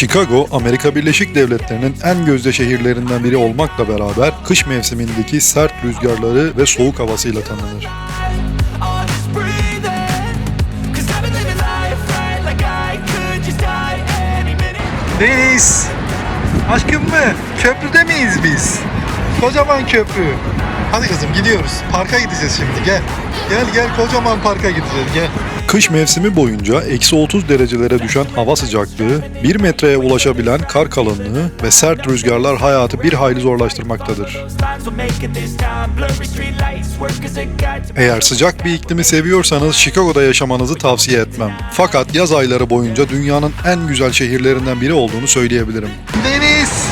Chicago, Amerika Birleşik Devletleri'nin en gözde şehirlerinden biri olmakla beraber kış mevsimindeki sert rüzgarları ve soğuk havasıyla tanınır. Deniz! Aşkım mı? Köprüde miyiz biz? Kocaman köprü. Hadi kızım gidiyoruz. Parka gideceğiz şimdi gel. Gel gel kocaman parka gideceğiz gel. Kış mevsimi boyunca eksi 30 derecelere düşen hava sıcaklığı, 1 metreye ulaşabilen kar kalınlığı ve sert rüzgarlar hayatı bir hayli zorlaştırmaktadır. Eğer sıcak bir iklimi seviyorsanız Chicago'da yaşamanızı tavsiye etmem. Fakat yaz ayları boyunca dünyanın en güzel şehirlerinden biri olduğunu söyleyebilirim. Deniz!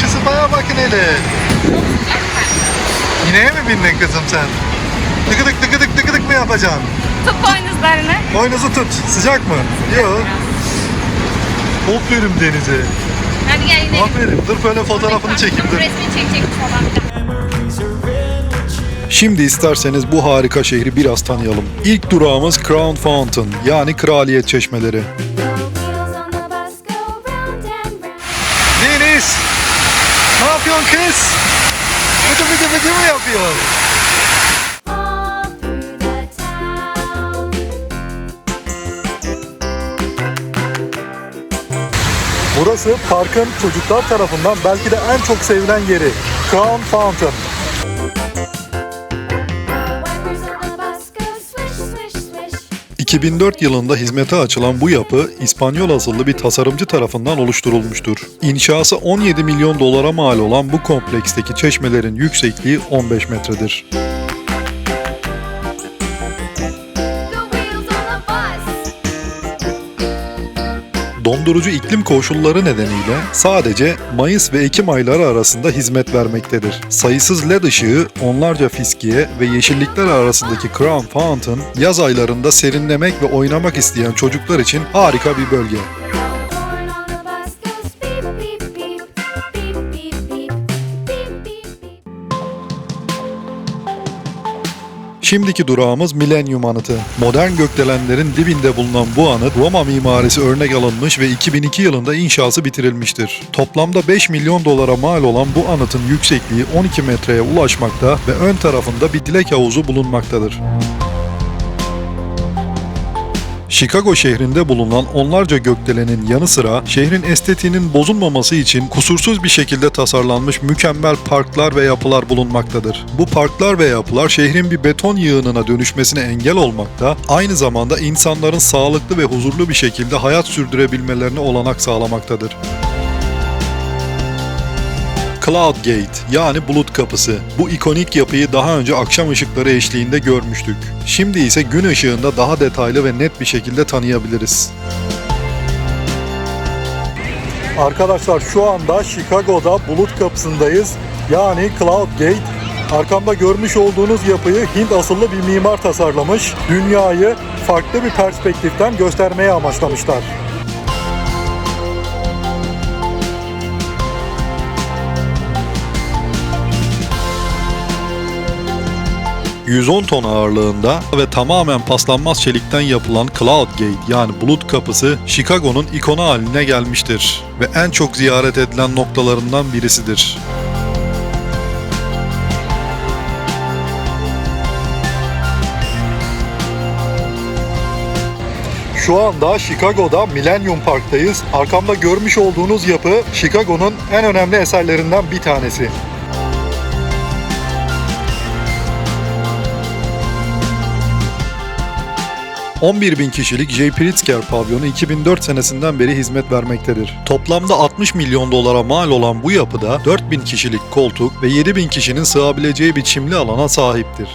Şu sıfaya bakın hele. İneğe mi bindin kızım sen? Tıkıdık tıkıdık tıkıdık mı yapacaksın? Tut boynuzlarını. Boynuzu tut. Sıcak mı? Yok. Aferin Deniz'e. Hadi gel inelim. Aferin. Dur böyle fotoğrafını çekeyim dur. Resmini çekecekmiş falan. Şimdi isterseniz bu harika şehri biraz tanıyalım. İlk durağımız Crown Fountain yani Kraliyet Çeşmeleri. Deniz! Ne yapıyorsun kız? Bıcı bıcı bıcı mı yapıyorsun? Burası parkın çocuklar tarafından belki de en çok sevilen yeri. Crown Fountain. Wipers on the bus go swish, swish, swish. 2004 yılında hizmete açılan bu yapı İspanyol asıllı bir tasarımcı tarafından oluşturulmuştur. İnşası 17 milyon dolara mal olan bu kompleksteki çeşmelerin yüksekliği 15 metredir. Dondurucu iklim koşulları nedeniyle sadece Mayıs ve Ekim ayları arasında hizmet vermektedir. Sayısız led ışığı, onlarca fiskiye ve yeşillikler arasındaki Crown Fountain, yaz aylarında serinlemek ve oynamak isteyen çocuklar için harika bir bölge. Şimdiki durağımız Millennium Anıtı. Modern gökdelenlerin dibinde bulunan bu anıt Roma mimarisi örnek alınmış ve 2002 yılında inşası bitirilmiştir. Toplamda 5 milyon dolara mal olan bu anıtın yüksekliği 12 metreye ulaşmakta ve ön tarafında bir dilek havuzu bulunmaktadır. Chicago şehrinde bulunan onlarca gökdelenin yanı sıra şehrin estetiğinin bozulmaması için kusursuz bir şekilde tasarlanmış mükemmel parklar ve yapılar bulunmaktadır. Bu parklar ve yapılar şehrin bir beton yığınına dönüşmesine engel olmakta, aynı zamanda insanların sağlıklı ve huzurlu bir şekilde hayat sürdürebilmelerine olanak sağlamaktadır. Cloud Gate yani bulut kapısı. Bu ikonik yapıyı daha önce akşam ışıkları eşliğinde görmüştük. Şimdi ise gün ışığında daha detaylı ve net bir şekilde tanıyabiliriz. Arkadaşlar şu anda Chicago'da bulut kapısındayız. Yani Cloud Gate. Arkamda görmüş olduğunuz yapıyı Hint asıllı bir mimar tasarlamış. Dünyayı farklı bir perspektiften göstermeye amaçlamışlar. ...110 ton ağırlığında ve tamamen paslanmaz çelikten yapılan Cloud Gate yani bulut kapısı Chicago'nun ikonu haline gelmiştir ve en çok ziyaret edilen noktalarından birisidir. Şu anda Chicago'da Millennium Park'tayız. Arkamda görmüş olduğunuz yapı Chicago'nun en önemli eserlerinden bir tanesi. ...11 bin kişilik J. Pritzker pavyonu 2004 senesinden beri hizmet vermektedir. Toplamda 60 milyon dolara mal olan bu yapıda 4 bin kişilik koltuk ve 7 bin kişinin sığabileceği bir çimli alana sahiptir.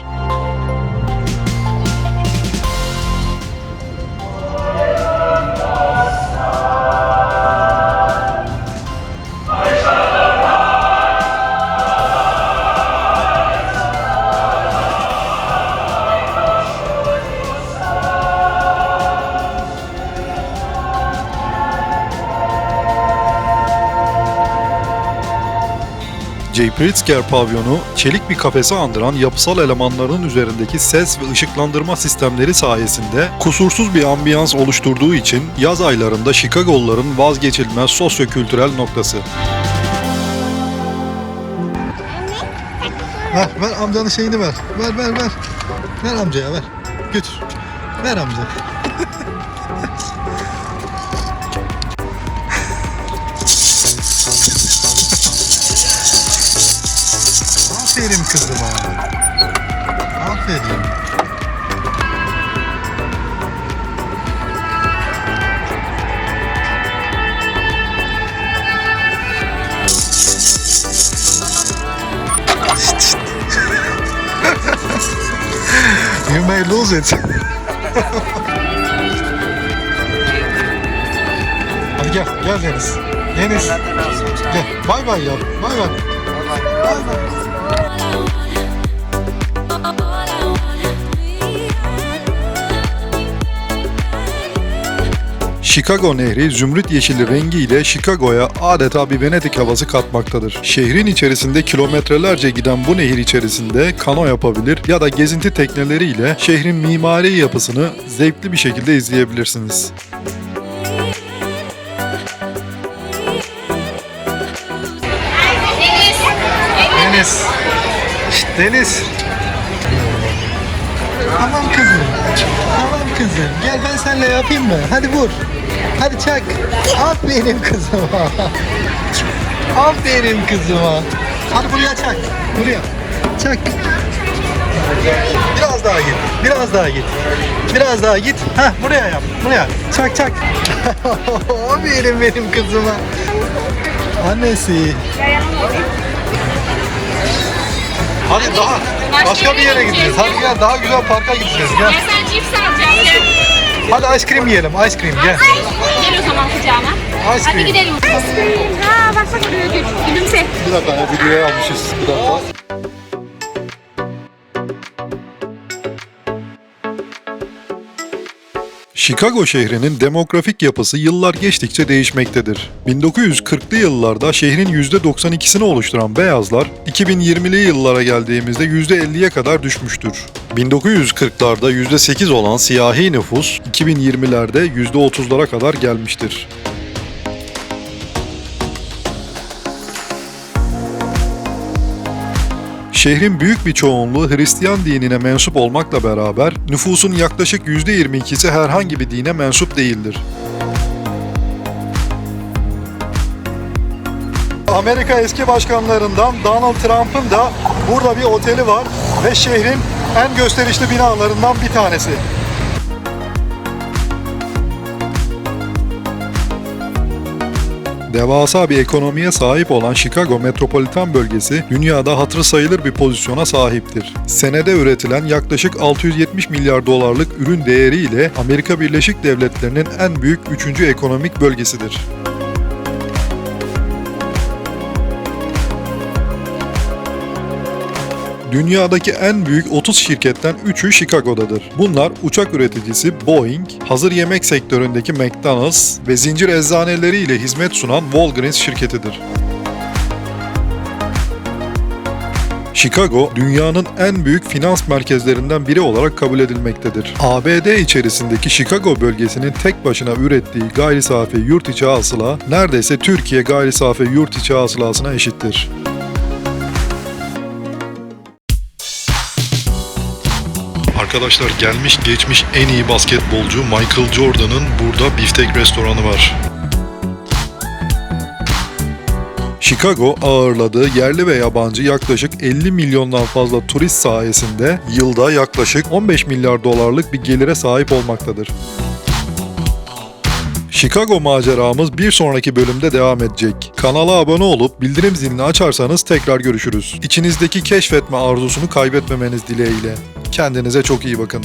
J. Pritzker pavyonu, çelik bir kafese andıran yapısal elemanların üzerindeki ses ve ışıklandırma sistemleri sayesinde kusursuz bir ambiyans oluşturduğu için yaz aylarında Chicago'luların vazgeçilmez sosyokültürel noktası. Ver, ver amcanın şeyini ver. Ver, ver, ver. Ver amcaya ver. Götür. Ver amca. Aferin kızıma. Aferin. You may lose it. Hadi gel, gel Deniz. Deniz. Gel. Bay bay yap. Bay bay. Bay bay. Chicago Nehri zümrüt yeşili rengiyle Chicago'ya adeta bir Venedik havası katmaktadır. Şehrin içerisinde kilometrelerce giden bu nehir içerisinde kano yapabilir ya da gezinti tekneleriyle şehrin mimari yapısını zevkli bir şekilde izleyebilirsiniz. Deniz. Şşt, Deniz. Tamam kızım. Tamam kızım. Gel ben seninle yapayım mı? Hadi vur. Hadi çak. Aferin kızıma. Aferin kızıma. Hadi buraya çak. Buraya. Çak. Biraz daha git. Biraz daha git. Biraz daha git. Heh buraya yap. Buraya. Çak çak. Aferin benim kızıma. Annesi. Hadi daha başka bir yere gideceğiz. Hadi gel daha güzel parka gideceğiz. Gel. Ya sen cips alacaksın. Gel. Hadi ice cream yiyelim. Ice cream gel. Gel o zaman kucağıma. Ice Hadi cream. gidelim. Ha bak bak gül gül. Gülümse. Bir dakika ya, videoya almışız. Bir dakika. Chicago şehrinin demografik yapısı yıllar geçtikçe değişmektedir. 1940'lı yıllarda şehrin %92'sini oluşturan beyazlar, 2020'li yıllara geldiğimizde %50'ye kadar düşmüştür. 1940'larda %8 olan siyahi nüfus, 2020'lerde %30'lara kadar gelmiştir. Şehrin büyük bir çoğunluğu Hristiyan dinine mensup olmakla beraber nüfusun yaklaşık %22'si herhangi bir dine mensup değildir. Amerika eski başkanlarından Donald Trump'ın da burada bir oteli var ve şehrin en gösterişli binalarından bir tanesi. Devasa bir ekonomiye sahip olan Chicago metropolitan bölgesi dünyada hatırı sayılır bir pozisyona sahiptir. Senede üretilen yaklaşık 670 milyar dolarlık ürün değeriyle Amerika Birleşik Devletleri'nin en büyük üçüncü ekonomik bölgesidir. Dünyadaki en büyük 30 şirketten 3'ü Chicago'dadır. Bunlar uçak üreticisi Boeing, hazır yemek sektöründeki McDonald's ve zincir eczaneleriyle hizmet sunan Walgreens şirketidir. Chicago, dünyanın en büyük finans merkezlerinden biri olarak kabul edilmektedir. ABD içerisindeki Chicago bölgesinin tek başına ürettiği gayri safi yurt içi hasıla neredeyse Türkiye gayri safi yurt içi hasılasına eşittir. Arkadaşlar gelmiş geçmiş en iyi basketbolcu Michael Jordan'ın burada biftek restoranı var. Chicago ağırladığı yerli ve yabancı yaklaşık 50 milyondan fazla turist sayesinde yılda yaklaşık 15 milyar dolarlık bir gelire sahip olmaktadır. Chicago maceramız bir sonraki bölümde devam edecek. Kanala abone olup bildirim zilini açarsanız tekrar görüşürüz. İçinizdeki keşfetme arzusunu kaybetmemeniz dileğiyle. Kendinize çok iyi bakın.